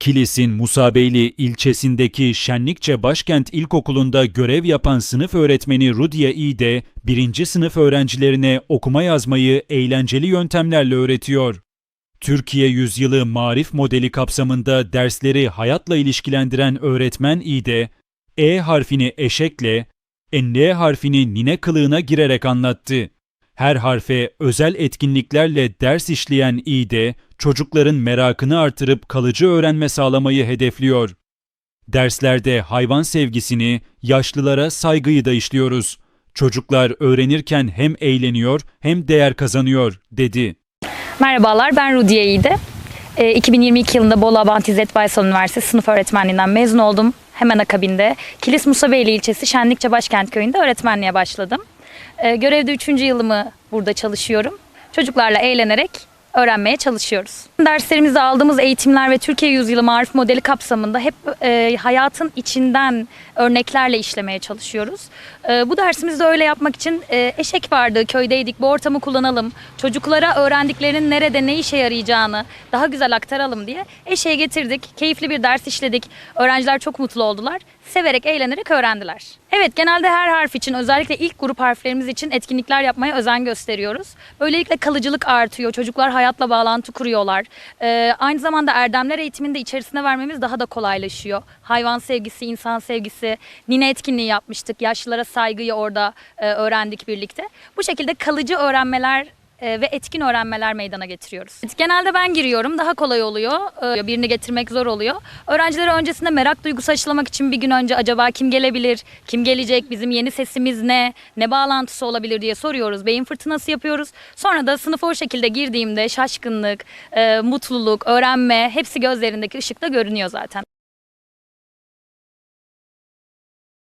Kilis'in Musabeyli ilçesindeki Şenlikçe Başkent İlkokulu'nda görev yapan sınıf öğretmeni Rudiye İde, birinci sınıf öğrencilerine okuma yazmayı eğlenceli yöntemlerle öğretiyor. Türkiye Yüzyılı Marif modeli kapsamında dersleri hayatla ilişkilendiren öğretmen İde, E harfini eşekle, N harfini nine kılığına girerek anlattı. Her harfe özel etkinliklerle ders işleyen İde, çocukların merakını artırıp kalıcı öğrenme sağlamayı hedefliyor. Derslerde hayvan sevgisini, yaşlılara saygıyı da işliyoruz. Çocuklar öğrenirken hem eğleniyor hem değer kazanıyor, dedi. Merhabalar ben Rudiye İyide. Ee, 2022 yılında Bolu Abant İzzet Üniversitesi sınıf öğretmenliğinden mezun oldum. Hemen akabinde Kilis Musabeyli ilçesi Şenlikçe Başkent Köyü'nde öğretmenliğe başladım. Ee, görevde 3. yılımı burada çalışıyorum. Çocuklarla eğlenerek öğrenmeye çalışıyoruz. Derslerimizde aldığımız eğitimler ve Türkiye Yüzyılı Marif Modeli kapsamında hep e, hayatın içinden örneklerle işlemeye çalışıyoruz. E, bu dersimizde öyle yapmak için e, eşek vardı, köydeydik, bu ortamı kullanalım. Çocuklara öğrendiklerinin nerede ne işe yarayacağını daha güzel aktaralım diye eşeği getirdik. Keyifli bir ders işledik. Öğrenciler çok mutlu oldular. Severek, eğlenerek öğrendiler. Evet, genelde her harf için özellikle ilk grup harflerimiz için etkinlikler yapmaya özen gösteriyoruz. Böylelikle kalıcılık artıyor. Çocuklar hayatla bağlantı kuruyorlar. Ee, aynı zamanda erdemler eğitimini de içerisine vermemiz daha da kolaylaşıyor. Hayvan sevgisi, insan sevgisi, nine etkinliği yapmıştık. Yaşlılara saygıyı orada e, öğrendik birlikte. Bu şekilde kalıcı öğrenmeler e, ve etkin öğrenmeler meydana getiriyoruz. Genelde ben giriyorum. Daha kolay oluyor. E, Birini getirmek zor oluyor. Öğrencilere öncesinde merak duygusu aşılamak için bir gün önce acaba kim gelebilir, kim gelecek, bizim yeni sesimiz ne, ne bağlantısı olabilir diye soruyoruz. Beyin fırtınası yapıyoruz. Sonra da sınıfa o şekilde girdiğimde şaşkınlık, e, mutluluk, öğrenme hepsi gözlerindeki ışıkta görünüyor zaten.